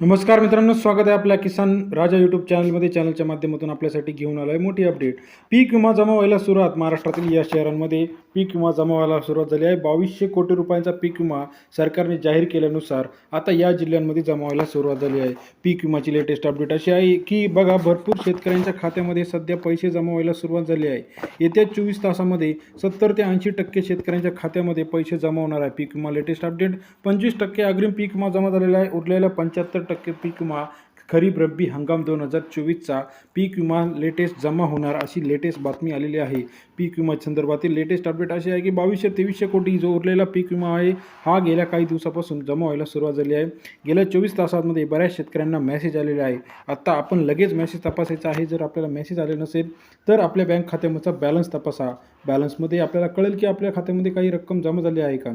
नमस्कार मित्रांनो स्वागत आहे आपल्या किसान राजा यूट्यूब चॅनलमध्ये चॅनलच्या माध्यमातून आपल्यासाठी घेऊन आलो आहे मोठी अपडेट पीक विमा जमा व्हायला सुरुवात महाराष्ट्रातील या शहरांमध्ये. पीक विमा जमा व्हायला सुरुवात झाली आहे. बावीसशे कोटी रुपयांचा पीक विमा सरकारने जाहीर केल्यानुसार आता या जिल्ह्यांमध्ये जमा व्हायला सुरुवात झाली आहे. पीक विमाची लेटेस्ट अपडेट अशी आहे की बघा भरपूर शेतकऱ्यांच्या खात्यामध्ये सध्या पैसे जमा व्हायला सुरुवात झाली आहे. येत्या चोवीस तासामध्ये सत्तर ते ऐंशी टक्के शेतकऱ्यांच्या खात्यामध्ये पैसे जमा होणार आहे. पीक विमा लेटेस्ट अपडेट पंचवीस टक्के अग्रिम पीक विमा जमा झालेला आहे. उरलेल्या पंच्याहत्तर टक्के पीक विमा खरीप रब्बी हंगाम दोन हजार चोवीसचा पीक विमा लेटेस्ट जमा होणार अशी लेटेस्ट बातमी आलेली आहे. पीक विमा संदर्भातील लेटेस्ट अपडेट अशी आहे की बावीसशे तेवीसशे कोटी जो उरलेला पीक विमा आहे हा गेल्या काही दिवसापासून जमा व्हायला सुरुवात झाली आहे. गेल्या चोवीस तासांमध्ये बऱ्याच शेतकऱ्यांना मेसेज आलेला आहे. आत्ता आपण लगेच मेसेज तपासायचा आहे. जर आपल्याला मेसेज आले नसेल तर आपल्या बँक खात्यामधचा बॅलन्स तपासा. बॅलन्समध्ये आपल्याला कळेल की आपल्या खात्यामध्ये काही रक्कम जमा झाली आहे का?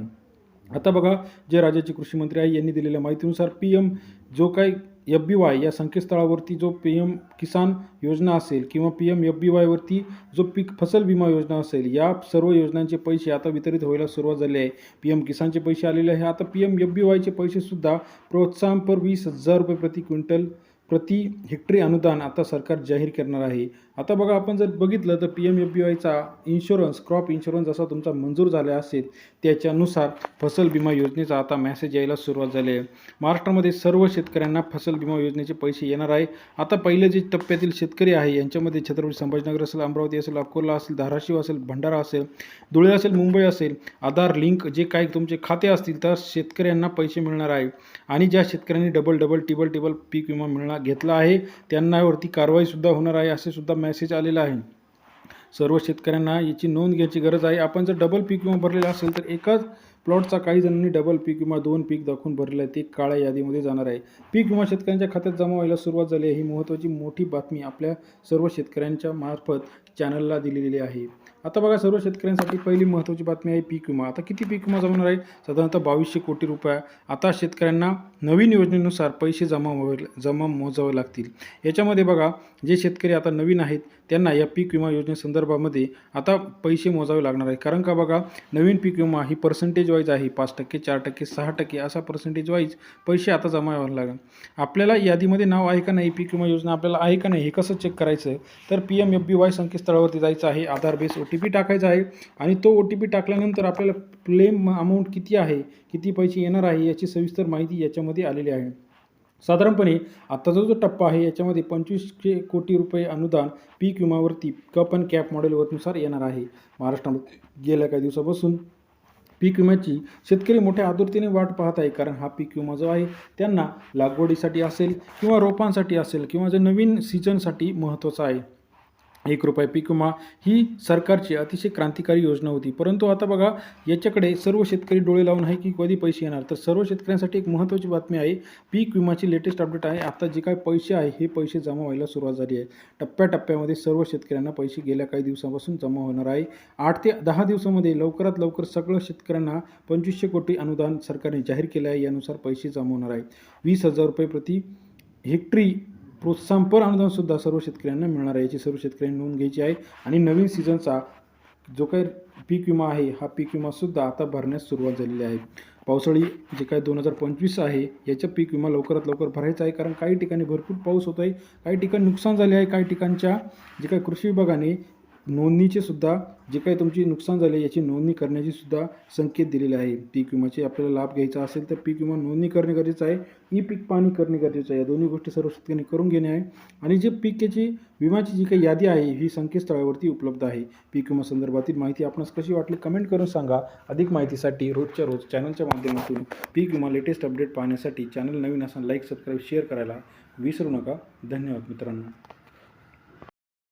आता बघा जे राज्याचे कृषी मंत्री आहे यांनी दिलेल्या माहितीनुसार पी एम जो काही एफ बी वाय या संकेतस्थळावरती जो पी एम किसान योजना असेल किंवा पी एम एफ बी वायवरती जो पीक फसल विमा योजना असेल या सर्व योजनांचे पैसे आता वितरित व्हायला सुरुवात झाली आहे. पी एम किसानचे पैसे आलेले आहे आता पी एम एफ बी वायचे पैसेसुद्धा प्रोत्साहनपर वीस हजार रुपये प्रति क्विंटल प्रति हेक्टरी अनुदान आता सरकार जाहीर करणार आहे. आता बघा आपण जर बघितलं तर पी एम एफ बी वायचा इन्शुरन्स क्रॉप इन्शुरन्स असा तुमचा मंजूर झाला असेल त्याच्यानुसार फसल विमा योजनेचा आता मेसेज यायला सुरुवात झाली आहे. महाराष्ट्रामध्ये सर्व शेतकऱ्यांना फसल विमा योजनेचे पैसे येणार आहे. आता पहिले जे टप्प्यातील शेतकरी आहे यांच्यामध्ये छत्रपती संभाजीनगर असेल अमरावती असेल अकोला असेल धाराशिव असेल भंडारा असेल धुळे असेल मुंबई असेल आधार लिंक जे काही तुमचे खाते असतील तर शेतकऱ्यांना पैसे मिळणार आहे. आणि ज्या शेतकऱ्यांनी डबल डबल टिबल टिबल पीक विमा मिळणार घेतला आहे. त्यांनावरती कारवाईसुद्धा होणार आहे असे सुद्धा मेसेज आलेला आहे. सर्व शेतकऱ्यांना याची नोंद घ्यायची गरज आहे. आपण जर डबल पीक विमा भरलेला असेल तर एकाच प्लॉटचा काही जणांनी डबल पीक विमा दोन पीक दाखवून भरलेला आहे. ते काळ्या यादीमध्ये जाणार आहे. पीक विमा शेतकऱ्यांच्या खात्यात जमा व्हायला सुरुवात झाली आहे. ही महत्त्वाची मोठी बातमी आपल्या सर्व शेतकऱ्यांच्या मार्फत चॅनलला दिलेली आहे. आता बघा सर्व शेतकऱ्यांसाठी पहिली महत्त्वाची बातमी आहे पीक विमा. आता किती पीक विमा जमणार आहे? साधारणतः बावीसशे कोटी रुपये. आता शेतकऱ्यांना नवीन योजनेनुसार पैसे जमा जमा मोजावे लागतील. याच्यामध्ये बघा जे शेतकरी आता नवीन आहेत त्यांना या पीक विमा योजनेसंदर्भामध्ये आता पैसे मोजावे लागणार आहे कारण का बघा नवीन पीक विमा ही पर्सेंटेज वाईज आहे. पाच टक्के चार टक्के सहा टक्के असा पर्सेंटेज वाईज पैसे आता जमा व्हायला लागेल आपल्याला यादीमध्ये नाव आहे का नाही? पीक विमा योजना आपल्याला आहे का नाही? हे कसं चेक करायचं? तर P M F B Y संकेतस्थळावरती जायचं आहे. Aadhaar base O T T P टाकायचा आहे आणि तो ओ टी पी टाकल्यानंतर आपल्याला क्लेम अमाऊंट किती आहे किती पैसे येणार आहे याची सविस्तर माहिती याच्यामध्ये आलेली आहे. साधारणपणे आत्ताचा जो टप्पा आहे याच्यामध्ये पंचवीसशे कोटी रुपये अनुदान पीक विमावरती कप अँड कॅप मॉडेलवरनुसार येणार आहे. महाराष्ट्रामध्ये गेल्या काही दिवसापासून पीक विम्याची शेतकरी मोठ्या आतुरतेने वाट पाहत आहे. कारण हा पीक विमा जो आहे त्यांना लागवडीसाठी असेल किंवा रोपांसाठी असेल किंवा जे नवीन सीजनसाठी महत्त्वाचा आहे. एक रुपये पीक विमा ही सरकारची अतिशय क्रांतिकारी योजना होती. परंतु आता बघा याच्याकडे सर्व शेतकरी डोळे लावून आहे की कधी पैसे येणार? तर सर्व शेतकऱ्यांसाठी एक महत्त्वाची बातमी आहे पीक विमाची लेटेस्ट अपडेट आहे. आता जे काय पैसे आहे हे पैसे जमा व्हायला सुरुवात झाली आहे. टप्प्याटप्प्यामध्ये सर्व शेतकऱ्यांना पैसे गेल्या काही दिवसापासून जमा होणार आहे. आठ ते दहा दिवसामध्ये लवकरात लवकर सगळं शेतकऱ्यांना पंचवीसशे कोटी अनुदान सरकारने जाहीर केलं आहे. यानुसार पैसे जमा होणार आहेत वीस हजार रुपये प्रति हेक्टरी प्रोत्साहनपर अनुदानसुद्धा सर्व शेतकऱ्यांना मिळणार आहे याची सर्व शेतकऱ्यांनी नोंद घ्यायची आहे. आणि नवीन सीझनचा जो काही पीक विमा आहे हा पीक विमासुद्धा आता भरण्यास सुरुवात झालेली आहे. पावसाळी जे काय दोन हजार पंचवीस आहे याचा पीक विमा लवकरात लवकर भरायचा आहे कारण काही ठिकाणी भरपूर पाऊस होतो आहे काही ठिकाणी नुकसान झाले आहे काही ठिकाणच्या जे काही कृषी विभागाने नोंदणीचे सुद्धा जे काही तुमची नुकसान झाले याची नोंदणी करण्याची सुद्धा संकेत दिलेले आहे. पीक विमाचे आपल्याला लाभ घ्यायचा असेल तर पीक विमा नोंदणी करणे गरजेचं आहे. ई पीक पाणी करणे गरजेचं आहे. या दोन्ही गोष्टी सर्व शेतकऱ्यांनी करून घेणे आहे. आणि जे पिकेची विम्याची जी काही यादी आहे ही संकेतस्थळावरती उपलब्ध आहे. पीक विमा संदर्भातील माहिती आपणास कशी वाटली कमेंट करून सांगा. अधिक माहितीसाठी रोजच्या रोज चॅनलच्या माध्यमातून पीक विमा लेटेस्ट अपडेट पाहण्यासाठी चॅनल नवीन असा लाईक सबस्क्राईब शेअर करायला विसरू नका. धन्यवाद मित्रांनो.